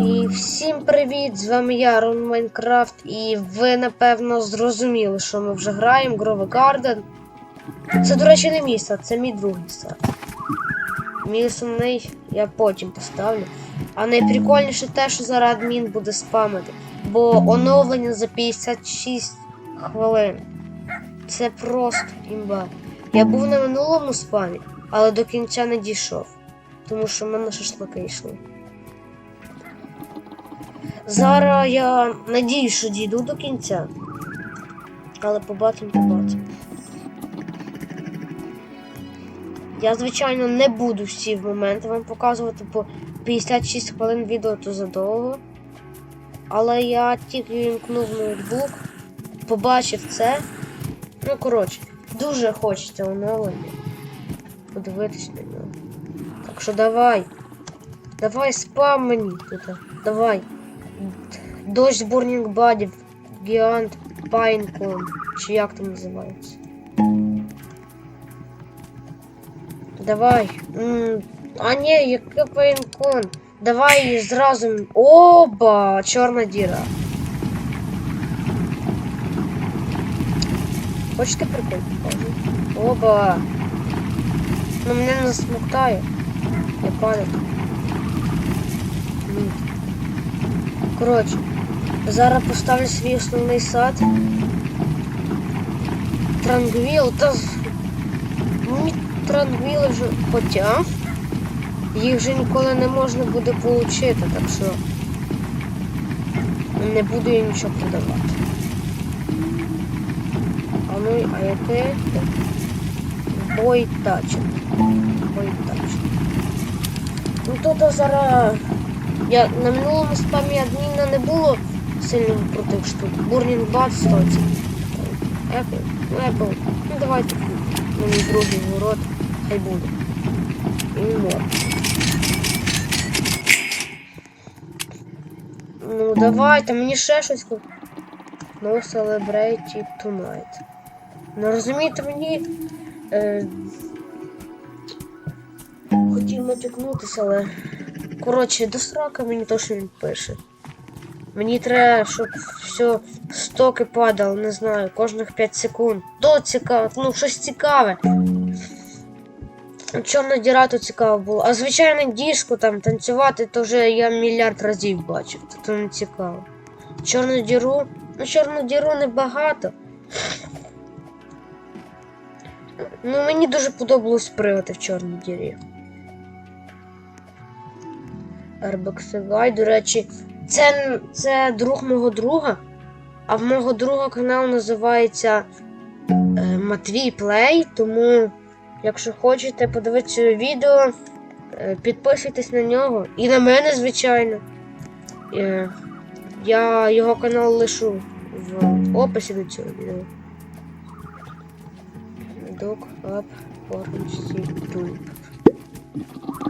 І всім привіт! З вами я, Рон Майнкрафт, і ви напевно зрозуміли, що ми вже граємо Грове Гарден. Це, до речі, не мій сад, це мій другий сад. Мій основний я потім поставлю. А найприкольніше те, що зараз адмін буде спамити. Бо оновлення за 56 хвилин. Це просто імба. Я був на минулому спамі, але до кінця не дійшов. Тому що в мене шашлики йшли. Зараз я надію, що дійду до кінця. Але побачимо, побачимо. Я, звичайно, не буду всі моменти вам показувати, бо 56 хвилин відео то задовго. Але я тільки вімкнув ноутбук, побачив це. Ну, коротше, дуже хочеться оновлення. Подивитись на нього. Так що давай. Давай спам мені тут. Давай. Дощ Бурнінг Бадів, Гіант Пайнкон, чи як там називається. Давай. М, А ні, який Пайнкон. Давай зразу. Оба! Чорна діра. Хочете прикол покажу? Оба! Ну мене не засмоктає. Я падаю. Коротше, зараз поставлю свій основний сад. Трангвіл, та мені трангвіли вже хоча. Їх вже ніколи не можна буде отримати, так що не буду я нічого продавати. А ну, а яке? Бой тачок. Бой тачок. Ну тут зараз. Я на минулому спамі адміна не було сильно крутих штук. Бурнінг бат стоці. Apple. Apple. Ну давайте мені другий ворот. Хай буде. І мор. Ну давайте, мені ще щось. ку- No celebrate tonight. Ну розумієте, мені. Е... Хотів натякнутися, але. Коротше, до срока мені то, що він пише. Мені треба, щоб все стоки падало, не знаю, кожних 5 секунд. То цікаво, ну щось цікаве. Чорна діра то цікаво було. А звичайно, диско там танцювати, то вже я мільярд разів бачив, то, то не цікаво. Чорну діру. Ну, чорну діру небагато. Ну, мені дуже подобалось пригати в чорній дірі. Арбексигай, до речі, це, це друг мого друга. А в мого друга канал називається е, Матвій Плей. Тому, якщо хочете подивитися відео, е, підписуйтесь на нього. І на мене, звичайно. Е, я його канал лишу в описі до цього відео. Dog up orange tulip.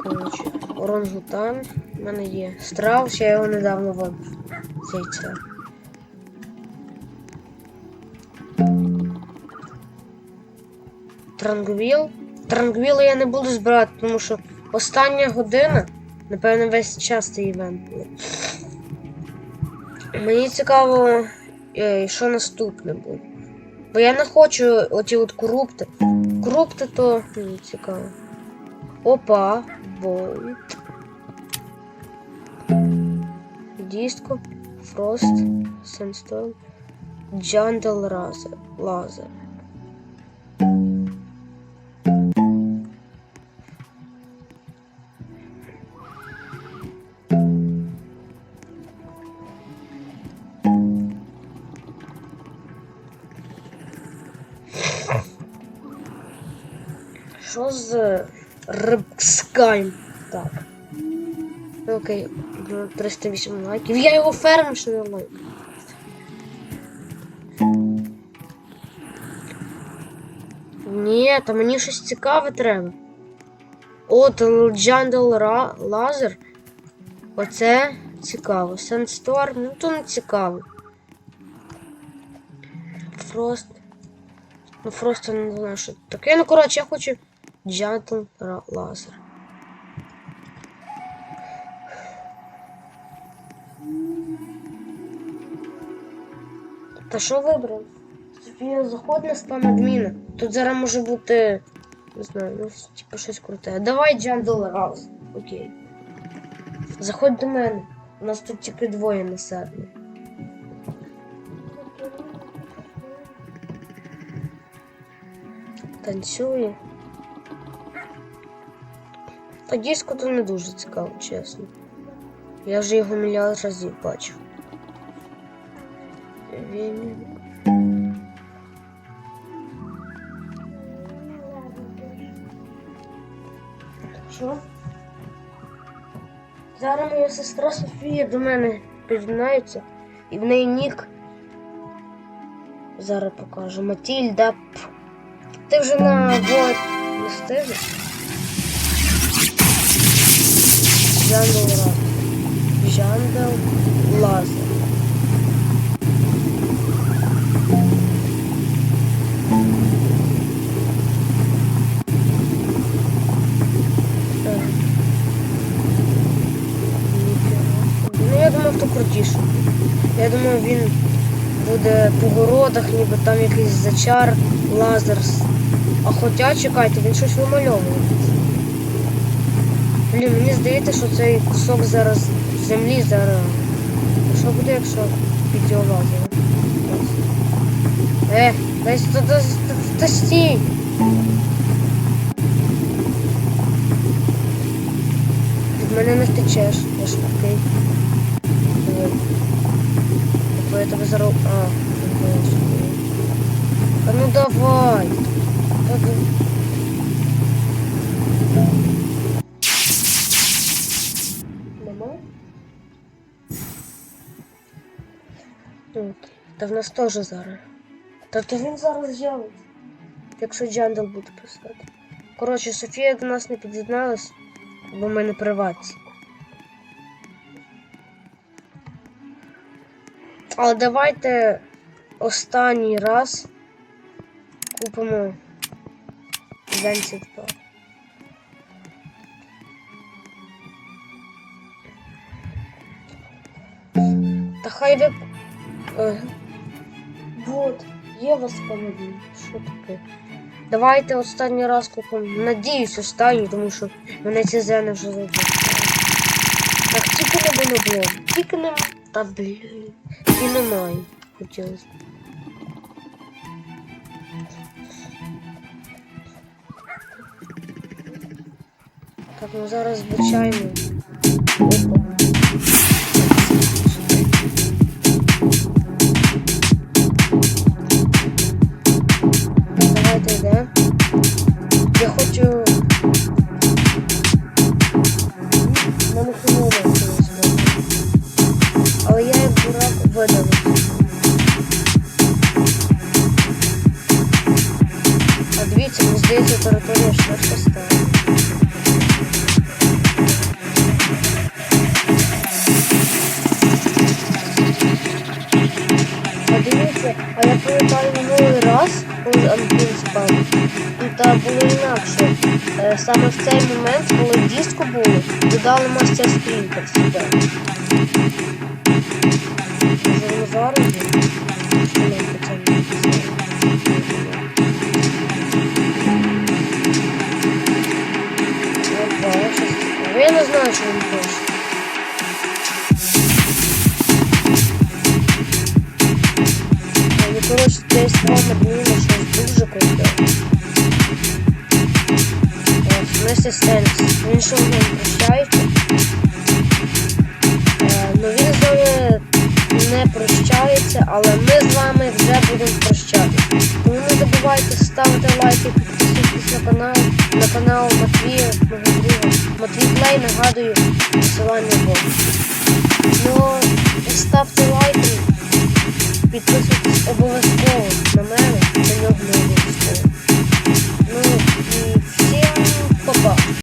Коротше, орангутан. У мене є страус, я його недавно з яйця. Трангвіл. Трангвіл я не буду збирати, тому що остання година, напевно, весь час цей івент буде. Мені цікаво, е, що наступне буде. Бо я не хочу оті от корупти. Корупти то мені цікаво. Опа, болт. Диско, Фрост, Сенсторм, Джандал Лазер. Лазер. Що з Рибскайм? Так. Окей, ну, 308 лайків. Я його ферм ще не лайк. Ні, та мені щось цікаве треба. От Джандал Лазер. Оце цікаво. Сенсторм, ну то не цікаво. Фрост. Ну просто не знаю, що таке. Ну коротше, я хочу Джатл лазер. Та що вибрав? Тобі заход на спам адміна. Тут зараз може бути... Не знаю, ну типу щось круте. Давай Джандл Раз. Окей. Заходь до мене. У нас тут тільки двоє на сервері. Танцює. Та диско то не дуже цікаво, чесно. Я вже його мільярд разів бачив. Він... Що? Зараз моя сестра Софія до мене під'єднається, і в неї нік. Зараз покажу. Матільда. Ти вже на вот не стежиш? Жандал Лазер. Е. Ну, то крутіше. Я думав, він буде по городах, ніби там якийсь зачар, лазер. А хоча, чекайте, він щось вимальовує. Блін, мені здається, що цей кусок зараз землі зараз. Що буде, якщо під його лазером? Е, десь то стій! Від мене не втечеш, я швидкий. Тобто я тебе зараз... А. А ну давай! Ну, Та в нас теж зараз. Та то він зараз з'явиться. Якщо Джандал буде писати. Коротше, Софія до нас не під'єдналась, бо ми не приватці. Але давайте останній раз купимо Венсі 2. Та хай ви. Е, вот, є пам'ятні. Що таке? Давайте останній раз купимо. Надіюсь, останній, тому що мене ці зени вже забули. Так, тільки не було. Тільки не. Та блін. І немає. Хотілося. Так, ну зараз звичайно. Дивіться, а я пам'ятаю минулий раз, коли Андрій спав, а, було інакше. Е, Саме в цей момент, коли диско було, додали мастер спринтер сюди. Зараз. Я не знаю, що він коротше, цей стром адміна щось дуже круте. В смысле Стенс. Він що не прощається? Е, ну він з нами не прощається, але ми з вами вже будемо прощатися. Тому не забувайте ставити лайки, підписуйтесь на канал, на канал Матвія, мого. Матвій Плей, нагадую, посилання в описі. Ну, ставте лайки, Підписуйтесь обов'язково на мене.